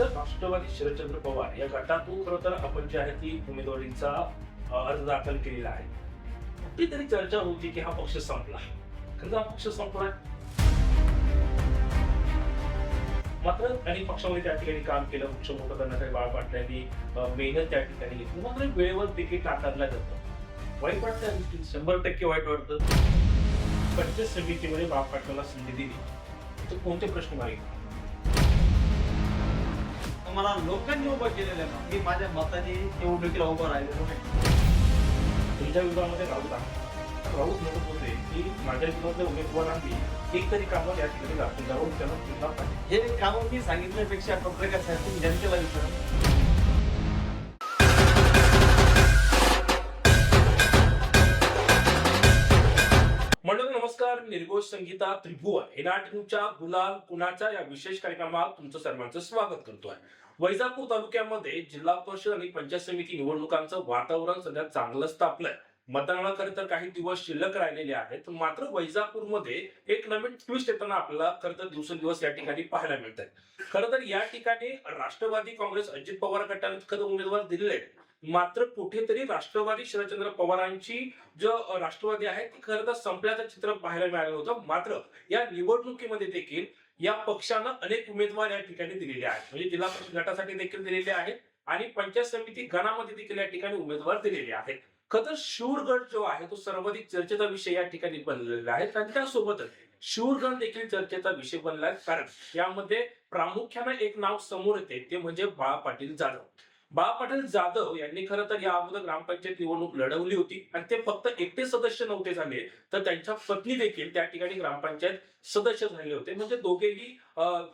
राष्ट्रवादी शरदचंद्र पवार या गटातून खरं तर आपण जी आहे ती उमेदवारीचा अर्ज दाखल केलेला आहे. कुठेतरी चर्चा होती की हा पक्ष संपला. खरं हा पक्ष संपलाय मात्र त्यांनी पक्षामध्ये त्या ठिकाणी काम केलं. पक्ष मोठं करण्यासाठी बाळ पाटलांनी अ, मेहनत त्या ठिकाणी घेतली. मात्र वेळेवर तिकीट नाकारलं जातं वाईट वाटतं शंभर टक्के वाईट वाटतं. पंचायत समितीमध्ये बाळ पाटलाला संधी दिली. तर कोणते प्रश्न मागितले मला लोकांनी उभं केलेलं आहे मी माझ्या मताने निवडणुकीला उभं राहिलेलो नाही. तुमच्या विभागामध्ये राऊत आहे. राऊत म्हणत होते की माझ्या विरोधातल्या उमेदवारांनी एक तरी कामं या ठिकाणी दाखवून त्यांना पुन्हा पाहिजे. हे काम मी सांगितल्यापेक्षा पत्रकार साहेब तुम्ही जनतेला विचारा. मंडळ नमस्कार. निर्गोष संगीता त्रिभुवन. नाटकच्या गुलाल कुणाच्या या विशेष कार्यक्रमात तुमचं सर्वांचं स्वागत करतोय. वैजापूर तालुक्यामध्ये जिल्हा परिषद आणि पंचायत समिती निवडणुकांचं वातावरण सध्या चांगलंच तापलंय. मतदानाकडे तर काही दिवस शिल्लक राहिलेले आहेत मात्र वैजापूरमध्ये एक नवीन ट्विस्ट येताना आपल्याला खरं तर दिवसेंदिवस या ठिकाणी पाहायला मिळत आहे खरं तर या ठिकाणी राष्ट्रवादी काँग्रेस अजित पवार गटाने खरं उमेदवार दिलेले आहेत. मात्र कुठेतरी राष्ट्रवादी शरदचंद्र पवारांची जो राष्ट्रवादी आहे ती खरं तर संपल्याचं चित्र पाहायला मिळालं होतं. मात्र या निवडणुकीमध्ये देखील या पक्षानं अनेक उमेदवार या ठिकाणी दिलेले आहेत. म्हणजे जिल्हा परिषद गटासाठी देखील दिलेले आहेत आणि पंचायत समिती गणामध्ये देखील या ठिकाणी उमेदवार दिलेले आहेत. खरं शूरगड जो आहे तो सर्वाधिक चर्चेचा विषय या ठिकाणी बनलेला आहे. आणि त्यासोबतच शूरगड देखील चर्चेचा विषय बनला आहे. कारण यामध्ये प्रामुख्याने एक नाव समोर येते ते म्हणजे बाळा पाटील जाधव. बाळा पाटील जाधव यांनी खरं तर या अगोदर ग्रामपंचायत निवडणूक लढवली होती आणि ते फक्त एकटे सदस्य नव्हते झाले. तर त्यांच्या पत्नी देखील त्या ठिकाणी ग्रामपंचायत सदस्य झाले होते. म्हणजे दोघेही अं,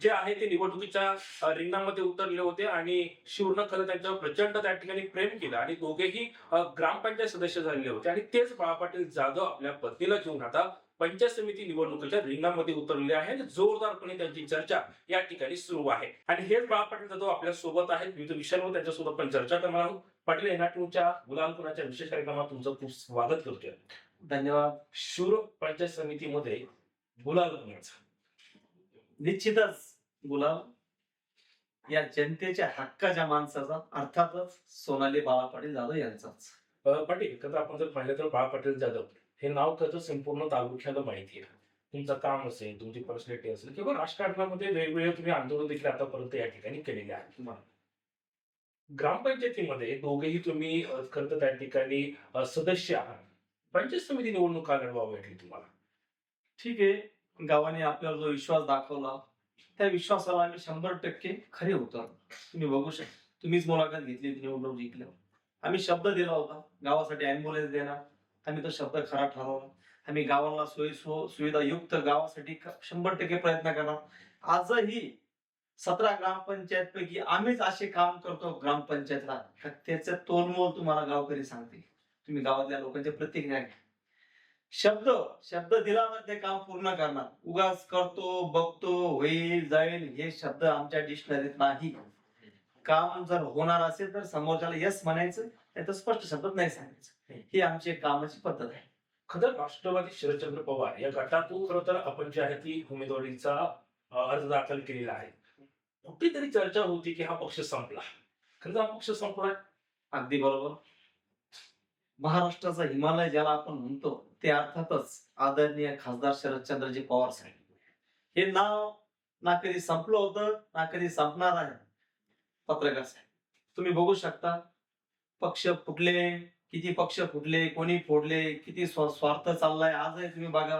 जे आहे ते निवडणुकीच्या रिंगणामध्ये उतरले होते आणि शिवनं खरं त्यांच्यावर प्रचंड त्या ठिकाणी प्रेम केलं आणि दोघेही ग्रामपंचायत सदस्य झालेले होते. आणि तेच बाळा पाटील जाधव आपल्या पत्नीला घेऊन आता पंचायत समिती निवडणुकीच्या रिंगणामध्ये उतरले आहे. आणि जोरदारपणे त्यांची चर्चा या ठिकाणी सुरू आहे. आणि हेच बाळा पाटील जाधव आपल्यासोबत आहेत. विविध विषयांवर त्यांच्यासोबत आपण चर्चा करणार आहोत. पाटील एनआरटीच्या गुलालपुराच्या विशेष कार्यक्रमात तुमचं खूप स्वागत करतोय. धन्यवाद. शूर पंचायत समितीमध्ये गुलाल निश्चितच गुलाब या जनतेच्या हक्काच्या माणसाचा अर्थातच सोनाली बाळा पाटील जाधव यांचाच पाटील खरं आपण जर पाहिलं तर बाळा पाटील जाधव हे नाव खरं संपूर्ण तालुक्याला माहिती आहे. तुमचं काम असेल तुमची पर्सनॅलिटी असेल किंवा राजकारणामध्ये वेगवेगळे तुम्ही आंदोलन देखील आतापर्यंत या ठिकाणी केलेले आहेत. ग्रामपंचायतीमध्ये दोघेही तुम्ही खरं तर त्या ठिकाणी सदस्य आहात. पंचायत समिती निवडणूक का लढवावी वाटली तुम्हाला? ठीक आहे. गावाने आपल्याला जो विश्वास दाखवला त्या विश्वासाला आम्ही शंभर टक्के खरे होतो. तुम्ही बघू शकता. तुम्हीच मुलाखत घेतली निवडणूक जिंकल्यावर. आम्ही शब्द दिला होता गावासाठी अँब्युलन्स देणार. आम्ही तो शब्द खरा ठरवला आम्ही गावाला सोयी सो सुविधा युक्त गावासाठी शंभर टक्के प्रयत्न करणार. आजही सतरा ग्रामपंचायत पैकी आम्हीच असे काम करतो ग्रामपंचायतला. त्याचं तोलमोल तुम्हाला गावकरी सांगते तुम्ही गावातल्या लोकांचे प्रतिक्रिया घ्या शब्द शब्द दिल्यावर ते काम पूर्ण करणार. उगाच करतो बघतो होईल जाईल हे शब्द आमच्या डिक्शनरीत नाही. काम जर होणार असेल तर समोरच्याला यस म्हणायचं नाही तर स्पष्ट शब्दात नाही सांगायचं. ही आमची कामाची पद्धत आहे. खरं राष्ट्रवादी शरदचंद्र पवार या गटातून खरं तर आपण जी आहे ती उमेदवारीचा अर्ज दाखल केलेला आहे. कुठेतरी चर्चा होती की हा पक्ष संपला. खरं हा पक्ष संपलाय अगदी बरोबर. महाराष्ट्राचा हिमालय ज्याला आपण म्हणतो ते अर्थातच आदरणीय खासदार शरदचंद्रजी पवार साहेब. हे नाव ना कधी संपलं होतं ना कधी संपणार आहे. पत्रकार साहेब तुम्ही बघू शकता. पक्ष फुटले किती पक्ष फुटले कोणी फोडले किती स्वार्थ चाललाय आजही तुम्ही बघा.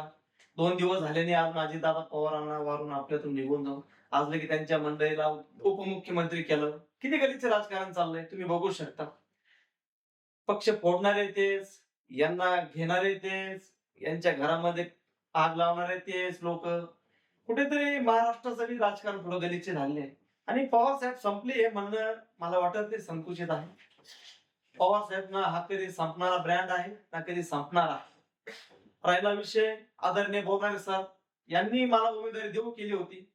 दोन दिवस झाले नाही आज माझी दादा पवारांना वारून आपल्यातून निघून जाऊन. आज लगे त्यांच्या मंडळीला उपमुख्यमंत्री केलं. किती गलीचे राजकारण चाललंय तुम्ही बघू शकता. पक्ष फोडणारे तेच यांना घेणारे तेच यांच्या घरामध्ये आग लावणारे तेच लोक. कुठेतरी महाराष्ट्राचं बी राजकारण थोडं गलीचे झाले. आणि पवार साहेब संपले हे म्हणणं मला वाटत ते संकुचित आहे. पवार साहेब ना हा कधी संपणारा ब्रँड आहे ना कधी संपणार. आहे राहिला विषय आदरणीय बोलणारे सर यांनी मला उमेदवारी देऊ केली होती.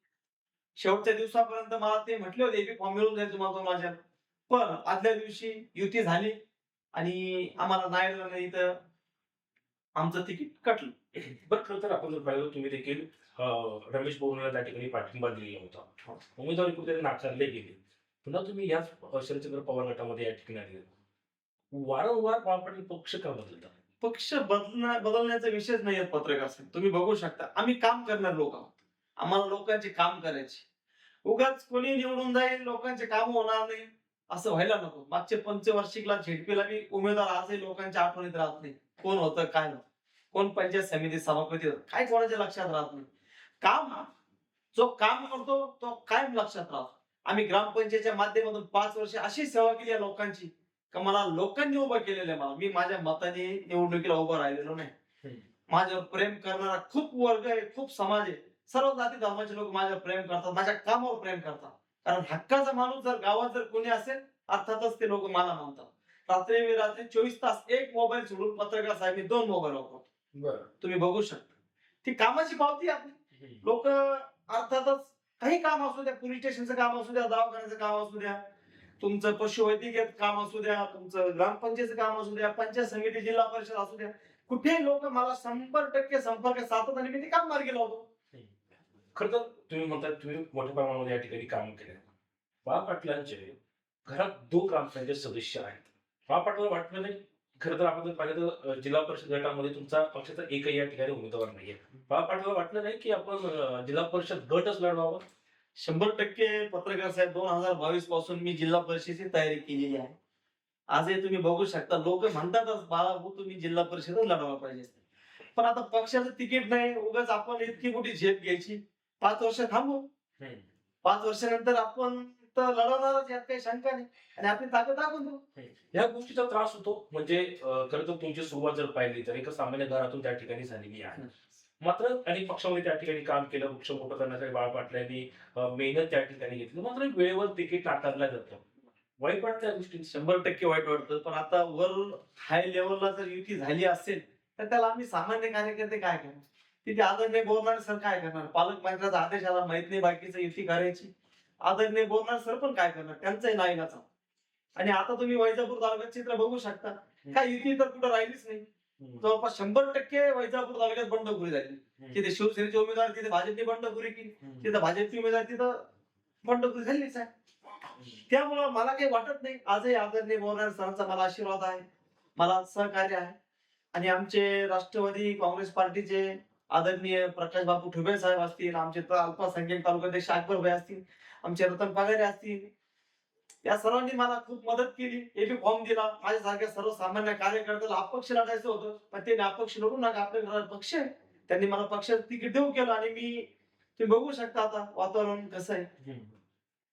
शेवटच्या दिवसापर्यंत मला ते म्हटले होते की फॉर्म मिळून जाईल तुम्हाला माझ्या पण आदल्या दिवशी युती झाली आणि आम्हाला नाही इथं आमचं तिकीट कटलं. बरं खरं तर आपण जर पाहिलं तुम्ही देखील रमेश बोरला त्या ठिकाणी पाठिंबा दिलेला होता. उमेदवारी कुठेतरी नाकारले गेले. पुन्हा तुम्ही याच शरदचंद्र पवार गटामध्ये या ठिकाणी आले. वारंवार पवार पक्ष का बदलतात पक्ष बदलण्या बदलण्याचा विषयच नाही आहेत पत्रकार साहेब. तुम्ही बघू शकता आम्ही काम करणार लोक आहोत. आम्हाला लोकांचे काम करायचे. उगाच कोणी निवडून जाईल लोकांचे काम होणार नाही. असं व्हायला नको. मागचे पंचवार्षिकला झेडपीला मी उमेदवार आजही लोकांच्या आठवणीत राहत नाही. कोण होतं काय नव्हतं कोण पंचायत समिती सभापती होतं? काय कोणाच्या लक्षात राहत नाही? काम जो काम करतो तो कायम लक्षात राहतो. आम्ही ग्रामपंचायतच्या माध्यमातून पाच वर्ष अशी सेवा केली आहे लोकांची. का मला लोकांनी उभं केलेलं आहे मला. मी माझ्या मताने निवडणुकीला उभं राहिलेलो नाही. माझ्यावर प्रेम करणारा खूप वर्ग आहे खूप समाज आहे. सर्व जाती धर्माचे लोक माझ्यावर प्रेम करतात माझ्या कामावर प्रेम करतात. कारण हक्काचा माणूस जर गावात जर कोणी असेल अर्थातच ते लोक मला मानतात. रात्री रात्री चोवीस तास एक मोबाईल सोडून पत्रकार साहेब मी दोन मोबाईल वापरतो. तुम्ही बघू शकता. ती कामाची पावती आपली. लोक अर्थातच काही काम असू द्या पोलीस स्टेशनचं काम असू द्या दवाखान्याचं काम असू द्या तुमचं पशुवैद्यकीय काम असू द्या तुमचं ग्रामपंचायतचं काम असू द्या पंचायत समिती जिल्हा परिषद असू द्या कुठेही लोक मला शंभर टक्के संपर्क साधत आणि मी ते काम मार्गी लावतो खर तर तुम्ही म्हणता तुम्ही मोठ्या प्रमाणामध्ये या ठिकाणी काम केले. बा पाटलांचे घरात दोन ग्रामपंचायत सदस्य आहेत. बा पाटला वाटलं नाही खर तर आपण पाहिलं तर जिल्हा परिषद गटामध्ये तुमचा पक्षाचा एकही या ठिकाणी उमेदवार नाहीये. बा पाटला वाटलं नाही की आपण जिल्हा परिषद गटच लढवावा? शंभर टक्के पत्रकार साहेब दोन हजार बावीसपासून मी जिल्हा परिषदेची तयारी केलेली आहे. आजही तुम्ही बघू शकता लोक म्हणतातच बाळाभाऊ तुम्ही जिल्हा परिषदच लढवा पाहिजे. पण आता पक्षाचं तिकीट नाही उगाच आपण इतकी मोठी झेप घ्यायची. पाच वर्ष थांबू. पाच वर्षानंतर आपण तर लढवणारच यात काही शंका नाही. आणि आपली ताकद दाखवून देऊ. या गोष्टीचा त्रास होतो. म्हणजे खरं तर तुमची सुरुवात जर पाहिली तर एका सामान्य घरातून त्या ठिकाणी झालेली आहे. मात्र अनेक पक्षामध्ये त्या ठिकाणी काम केलं. पक्ष मोठं करण्यासाठी बाळा पाटलांनी मेहनत त्या ठिकाणी घेतली. मात्र वेळेवर तिकीट नाकारलं जातं. वाईट वाटतं गोष्टी शंभर टक्के वाईट वाटतं. पण आता वर हाय लेवलला जर युती झाली असेल तर त्याला आम्ही सामान्य कार्यकर्ते काय करणार? तिथे आदरणीय बोलणार सर काय करणार? पालकमंत्र्याचा आदेश आला माहीत नाही बाकीचं युती करायची. आदरणीय बोलणार सर पण काय करणार? त्यांचाही नाईलाचा आणि आता तुम्ही वैजापूर तालुक्यात चित्र बघू शकता. काय युती तर कुठं राहिलीच नाही. जवळपास शंभर टक्के वैजापूर तालुक्यात बंडखोरी झाली. तिथे शिवसेनेचे उमेदवार तिथे भाजपने बंडखोरी केली. तिथं भाजपची उमेदवार तिथं बंडखोरी झालीच आहे. त्यामुळं मला काही वाटत नाही. आजही आदरणीय बोलणार सरांचा मला आशीर्वाद आहे. मला सहकार्य आहे. आणि आमचे राष्ट्रवादी काँग्रेस पार्टीचे आदरणीय प्रकाश बापू ठुबे साहेब असतील आमचे अल्पसंख्याक तालुकाध्यक्ष अकबर भाई असतील आमचे रतन पगारे असतील या सर्वांनी मला खूप मदत केली. एबी फॉर्म दिला. माझ्यासारख्या सर्वसामान्य कार्यकर्त्याला अपक्ष लढायचं होतं. पण ते अपक्ष लढू नका. आपल्या घरात पक्ष आहे. त्यांनी मला पक्षाचं तिकीट देऊ केलं आणि मी तुम्ही बघू शकता आता वातावरण कसं आहे.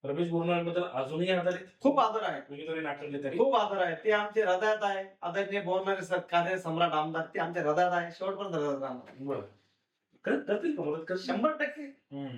रमेश बोरणांबद्दल अजूनही आधारित खूप आदर आहे. नाकारले तरी खूप आदर आहे. ते आमच्या हृदयात आहे. आदरणीय बोलणारे कार्य सम्राट आमदार ते आमच्या हृदयात आहे. शेवटपर्यंत हृदयात राहणार. करतील? शंभर टक्के. हम्म.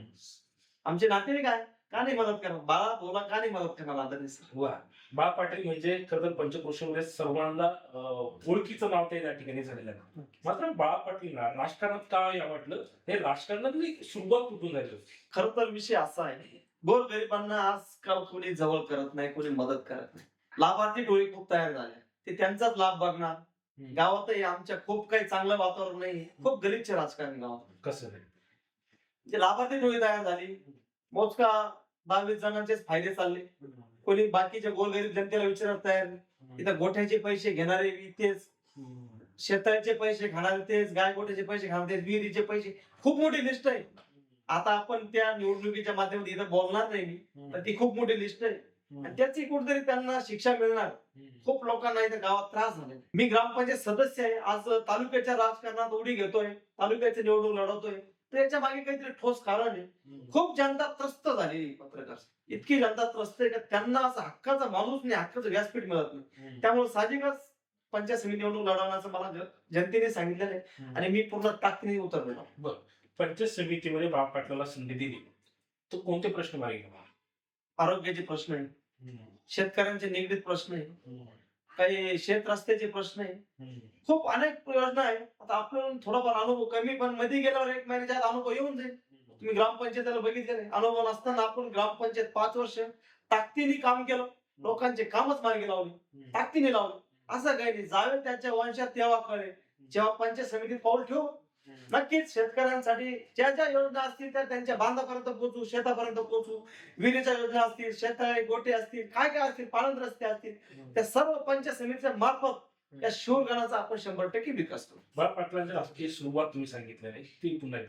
आमचे नातेवाईक आहे. का नाही मदत करणार बाळा बोला का नाही मदत करणार आदरणीय सर. वा. बाळ पाटील म्हणजे खरं तर पंचक्रोशीमध्ये सर्वांना अं, ओळखीचं नाव ते त्या ठिकाणी झालेलं आहे. मात्र बाळा पाटीलला राजकारणात का या वाटलं? हे राजकारणातली सुरुवात कुठून झाली होती? खर तर विषय असा आहे गोर गरिबांना आजकाल कोणी जवळ करत नाही कोणी मदत करत नाही. लाभार्थी टोळी खूप तयार झाल्या ते त्यांचाच लाभ बघणार. गावातही आमच्या खूप काही चांगलं वातावरण नाही खूप गलिच्छ राजकारण गावात. कसं लाभार्थी टोळी तयार झाली मोजका दहावीस जणांचेच फायदे चालले. कोणी बाकीच्या गोरगरीब जनतेला विचारत तयार नाही. इथं गोठ्याचे पैसे घेणारे तेच. शेताचे पैसे खाणारे तेच. गाय गोठ्याचे पैसे खाणारे विहिरीचे पैसे. खूप मोठी लिस्ट आहे. आता आपण त्या निवडणुकीच्या माध्यमातून इथं बोलणार नाही मी पण ती खूप मोठी लिस्ट आहे. आणि त्याची कुठेतरी त्यांना शिक्षा मिळणार. खूप लोकांना इथं गावात त्रास झाले. मी ग्रामपंचायत सदस्य आहे. आज तालुक्याच्या राजकारणात उडी घेतोय. तालुक्याचे निवडणूक लढवतोय. तर याच्या मागे काहीतरी ठोस कारण आहे. खूप जनता त्रस्त झालेली पत्रकार. इतकी जनता त्रस्त आहे का त्यांना असं हक्काचा माणूस नाही हक्काचं व्यासपीठ मिळत नाही. त्यामुळे साहजिकच पंचायत समिती निवडणूक लढवण्याचं मला जनतेने सांगितलेलं आहे. आणि मी पूर्ण ताकदीने उतरलेलो पंचायत समितीमध्ये बाळ पाटलाला संधी दिली. तर कोणते प्रश्न मागे? आरोग्याचे प्रश्न आहे. शेतकऱ्यांचे निगडीत प्रश्न आहे. काही शेत रस्त्याचे प्रश्न आहे. खूप अनेक योजना आहे. आता आपल्याला थोडाफार अनुभव कमी पण मध्ये गेल्यावर एक महिन्याच्या आत अनुभव येऊन जाईल. तुम्ही ग्रामपंचायतीला बघितलेले अनुभव नसताना आपण ग्रामपंचायत पाच वर्ष ताकदीने काम केलं. लोकांचे कामच मार्गी लावले. ताकदीने लावले. असं काही नाही. जावे त्याच्या वंशात तेव्हा कळे जेव्हा पंचायत समितीत पाऊल ठेवू नक्कीच शेतकऱ्यांसाठी ज्या ज्या योजना असतील त्या त्यांच्या बांधापर्यंत पोहोचू शेतापर्यंत पोहोचू. विहिरीच्या योजना असतील शेततळे गोटे असतील काय काय असतील पाळंद रस्ते असतील त्या सर्व पंचायत समितीच्या मार्फत या शिवगणाचा आपण शंभर टक्के विकास करू. बाळा पाटलांच्या राजकीय सुरुवात तुम्ही सांगितली आहे. ती पुन्हा.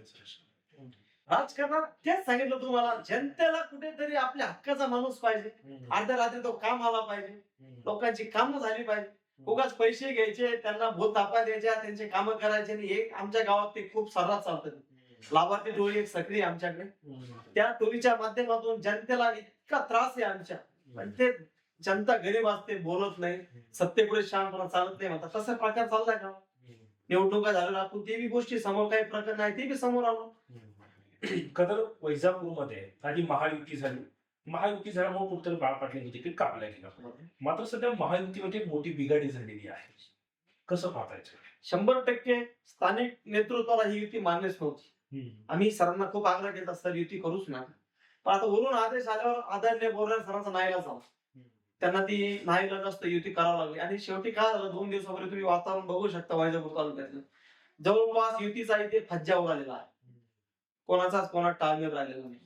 राजकारणात तेच सांगितलं तुम्हाला जनतेला कुठेतरी आपल्या हक्काचा माणूस पाहिजे. अर्ध्या रात्री तो काम आला पाहिजे. लोकांची कामं झाली पाहिजे. उगाच पैसे घ्यायचे त्यांना भूत तापा द्यायच्या त्यांचे कामं करायचे आणि एक आमच्या गावात ते खूप सर्रास चालतं. लाभार्थी टोळी एक सक्रिय आमच्याकडे. त्या टोळीच्या माध्यमातून जनतेला इतका त्रास आहे आमच्या. पण ते जनता गरीब असते बोलत नाही सत्तेपुढे शहाणपणा चालत नाही म्हणतात. तसा प्रकार चाललाय का निवडणुका झाल्या आपण ते बी गोष्टी समोर काही प्रकार नाही ते बी समोर आलो. कदर वैजापूरमध्ये आधी महायुती झाली. महायुती झाल्यामुळे कुठेतरी बाळा पाटलांनी तिकीट कापल्या गेलं मात्र सध्या महायुतीमध्ये मोठी बिघाडी झालेली आहे. कसं पाहतायचं? शंभर टक्के स्थानिक नेतृत्वाला ही युती मान्यच नव्हती. आम्ही सरांना खूप आग्रह केला सर युती करूच नका पण आता वरून आदेश आल्यावर आदरणीय बोरणार सरांचा नाईला झाला. त्यांना ती नाईला जास्त युती करावं लागली. आणि शेवटी काय झालं? दोन दिवसापूर्वी तुम्ही वातावरण बघू शकता वैजापूर तालुक्यातलं. जवळपास युतीचा इथे फज्जा उडालेला आहे. कोणाचाच कोणा टाळमेल राहिलेला नाही.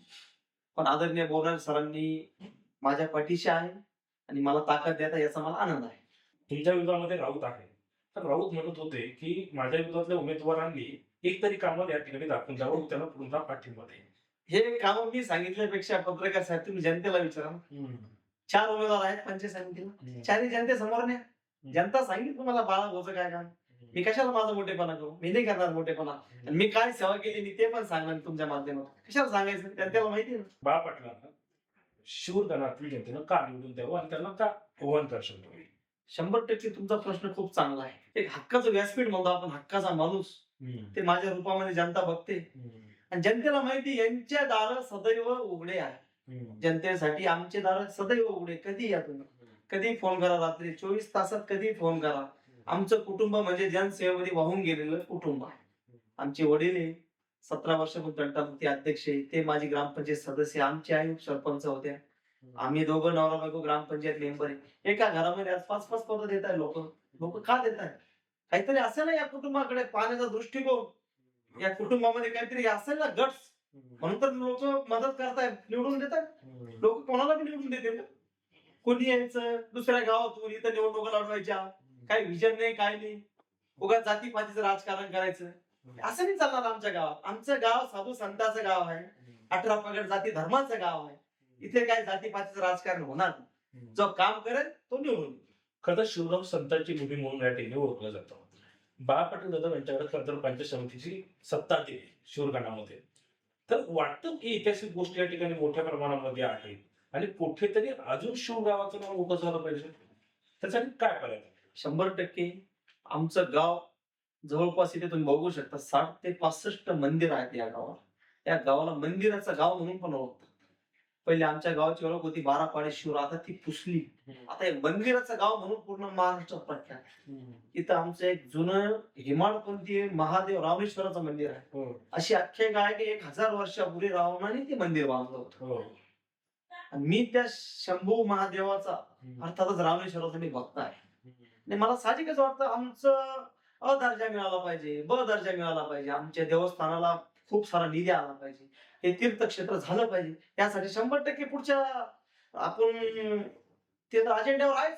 पण आदरणीय बोरणार सरांनी माझ्या पाठीशी आहे आणि मला ताकद देता याचा मला आनंद आहे. तुमच्या विरोधामध्ये राऊत आहे. तर राऊत म्हणत होते की माझ्या विरोधातल्या उमेदवारांनी एक तरी कामात या ठिकाणी दाखवून द्यावं त्यांना पुन्हा पाठिंबा देईल हे काम मी सांगितल्यापेक्षा पत्रकार साहेब तुम्ही जनतेला विचारा ना. चार उमेदवार आहेत पंचायत समितीला चारही जनतेसमोर न्या जनता सांगितलं तुम्हाला बाळा होतं काय काम? मी कशाला माझा मोठेपणा करू? मी नाही करणार मोठेपणा. आणि मी काय सेवा केली मी ते पण सांगणार तुमच्या माध्यमातून. कशाला सांगायचं? जनतेला माहिती आहे ना. बाळा पाटलांना शूरगणातील जनतेनं का निवडून द्यावं आणि त्यांना का दर्शन द्यावे शंभर टक्के. तुमचा प्रश्न खूप चांगला आहे. एक हक्काचं व्यासपीठ म्हणतो आपण हक्काचा माणूस. ते माझ्या रूपामध्ये जनता बघते. आणि जनतेला माहिती यांच्या दार सदैव उघडे आहे. जनतेसाठी आमचे दार सदैव उघडे. कधी या तुम्ही. कधी फोन करा रात्री. चोवीस तासात कधी फोन करा. आमचं कुटुंब म्हणजे जनसेवेमध्ये वाहून गेलेलं कुटुंब आहे. आमचे वडील आहे सतरा वर्षापूर्वी तंटामुक्ती अध्यक्ष आहे ते माझी ग्रामपंचायत सदस्य आमचे आई सरपंच होत्या. आम्ही दोघं नवरा बायको ग्रामपंचायत मेंबर आहे. एका घरामध्ये आज पाच पाच पद देत आहे लोक. लोक का देत आहे काहीतरी असेल ना या कुटुंबाकडे पाहण्याचा दृष्टिकोन. या कुटुंबामध्ये काहीतरी असेल ना गट्स? म्हणून तर लोक मदत करतायत निवडून देतात लोक कोणाला बी निवडून देतील ना. कोणी यायचं? दुसऱ्या गावातून इथं निवडणुका लढवायच्या. काही विजन नाही काय नाही. उगा जातीपातीचं राजकारण करायचं. असं नाही चालणार आमच्या गावात. आमचं गाव साधू संतांचं गाव आहे. अठरा पगड जाती धर्माचं गाव आहे. इथे काय जातीपातीचं राजकारण होणार नाही. जो काम करेल तो निवडून. खरं शिवराव संतांची भूमी म्हणून या ठिकाणी ओळखलं जातं. बाळा पाटील दादा यांच्याकडे खरं तर पंचायत समितीची सत्ता दिली शिवरगणामध्ये. तर वाटतं की ऐतिहासिक गोष्टी या ठिकाणी मोठ्या प्रमाणामध्ये आहेत. आणि कुठेतरी अजून शिवगावाचं नाव मोठं झालं पाहिजे. त्यासाठी काय करायचं? शंभर टक्के आमचं गाव जवळपास इथे तुम्ही बघू शकता. साठ ते पासष्ट मंदिर आहेत या गावात या गावाला मंदिराचं गाव म्हणून पण ओळखतात. पहिले आमच्या गावाची ओळख होती बारा पाडे शिवर आता ती पुसली. आता हे मंदिराचं गाव म्हणून पूर्ण महाराष्ट्रात प्रख्यात. इथं आमचं एक जुनं हिमाळपंथी महादेव रामेश्वराचं मंदिर आहे. हो. अशी आख्यायिका आहे की एक हजार वर्षापूर्वी रावणाने ते मंदिर बांधलं होतं. हो. मी त्या शंभू महादेवाचा अर्थातच रामेश्वराचा मी भक्त आहे. आणि मला साहजिकच वाटतं आमचं अ दर्जा मिळाला पाहिजे ब दर्जा मिळाला पाहिजे आमच्या देवस्थानाला खूप सारा निधी आला पाहिजे हे तीर्थक्षेत्र झालं पाहिजे यासाठी शंभर टक्के पुढच्या आपण ते तर अजेंड्यावर आहेच.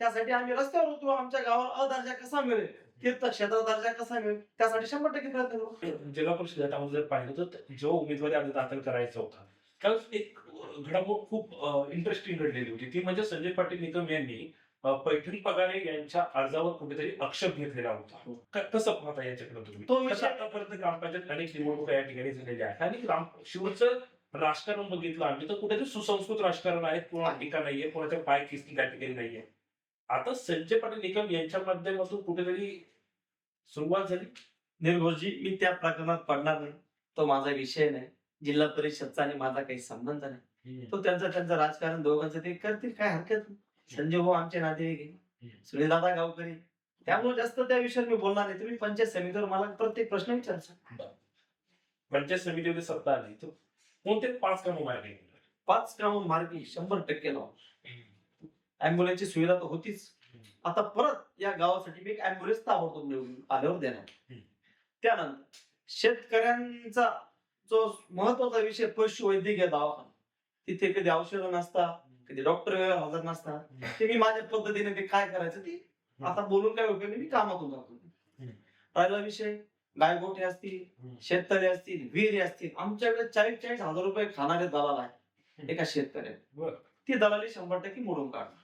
त्यासाठी आम्ही रस्त्यावर उतरू आमच्या गावाला अ दर्जा कसा मिळेल तीर्थक्षेत्र दर्जा कसा मिळेल त्यासाठी शंभर टक्के प्रयत्न करू. जिल्हा परिषद गटामध्ये जर पाहिलं तर जो उमेदवारी अर्ज दाखल करायचा होता कारण एक घडामोड खूप इंटरेस्टिंग घडलेली होती. ती म्हणजे संजय पाटील निकम यांनी पैठण पगारे यांच्या अर्जावर कुठेतरी आक्षेप घेतलेला होता. क- कसं पाहता याच्याकडे तुम्ही? तो विषय आतापर्यंत ग्रामपंचायत अनेक निवडणुका या ठिकाणी झालेल्या आहेत? आणि ग्राम शिवचं राजकारण बघितलं आम्ही तर कुठेतरी सुसंस्कृत राजकारण आहे कोणा टीका नाहीये कोणाच्या पाय किसली त्या ठिकाणी नाहीये. आता संजय पाटील निकम यांच्या माध्यमातून कुठेतरी सुरुवात झाली? निर्गोजी मी त्या प्रकरणात पडणार नाही. तो माझा विषय नाही. जिल्हा परिषदचा आणि माझा काही संबंध नाही. तो त्यांचं त्यांचं राजकारण दोघांचं ते करतील काय हरकत नाही. संजय भाऊ आमचे नातेवाईक आहे सुनीलदादा गावकरी त्यामुळे जास्त त्या विषयावर मी बोलणार नाही. तुम्ही पंचायत समितीवर मला प्रत्येक प्रश्न विचारचा. पंचायत समितीमध्ये सत्ता आली तर कोणते पाच कामं मार्गी? पाच कामं मार्गी शंभर टक्के लावून अँब्युलन्सची सुविधा तर होतीच. आता परत या गावासाठी मी एक अँब्युलन्स ताबडतोब आल्यावर देणार. त्यानंतर शेतकऱ्यांचा जो महत्त्वाचा विषय पशुवैद्यकीय दवाखाना. तिथे कधी औषधं नसतात. कधी डॉक्टर हजर नसतात ते मी माझ्या पद्धतीने ते काय करायचं ते आता बोलून काय उपयोग नाही, मी कामातून जातो. राहिला विषय गायगोठे असतील. शेततळे असतील विहिरी असतील आमच्याकडे चाळीस चाळीस हजार रुपये खाणारे दलाल आहे एका शेतकऱ्याने बरं. ती दलाली शंभर टक्के मोडून काढणार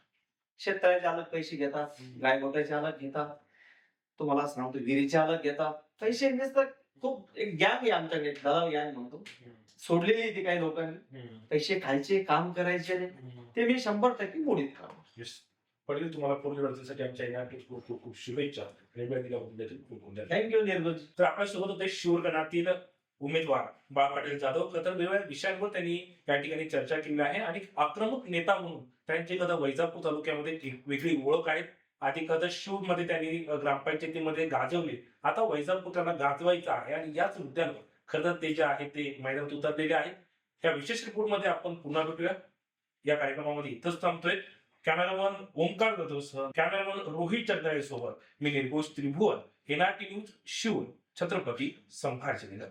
शेतकऱ्याचे अलग पैसे घेतात गायगोठ्याचे अलग घेतात. तुम्हाला सांगतो विहिरीचे अलग घेतात. पैसे खूप एक गॅंग आहे आमच्याकडे दलाल गॅंग म्हणतो. सोडलेली ती काही लोकांनी. पैसे खायचे काम करायचे. ते मी शंभर टक्के मोडीत येस पडेल तुम्हाला पुढील वाटचालीसाठी आमच्या इनाटी खूप खूप खूप शुभेच्छा. थँक्यू निर्मलजी तर आपल्यासोबत होते शिवगणातील उमेदवार बाळा पाटील जाधव. तर वेगवेगळ्या विषयांवर त्यांनी या ठिकाणी चर्चा केली आहे आणि आक्रमक नेता म्हणून त्यांची कदा वैजापूर तालुक्यामध्ये एक वेगळी ओळख आहे. आधी कदा शिवमध्ये त्यांनी ग्रामपंचायतीमध्ये गाजवले. आता वैजापूर त्यांना गाजवायचं आहे आणि याच मुद्द्यांवर खरं तर ते जे आहे ते मैदानात उतरलेले आहेत. या विशेष रिपोर्टमध्ये आपण पुन्हा भेटूया. या कार्यक्रमामध्ये इथंच थांबतोय. कॅमेरामन ओंकार जाधव सह कॅमेरामन रोहित चंद्राळे सोबत मी निर्घोष त्रिभुवन एनआरटी न्यूज शिव छत्रपती संभाजीनगर.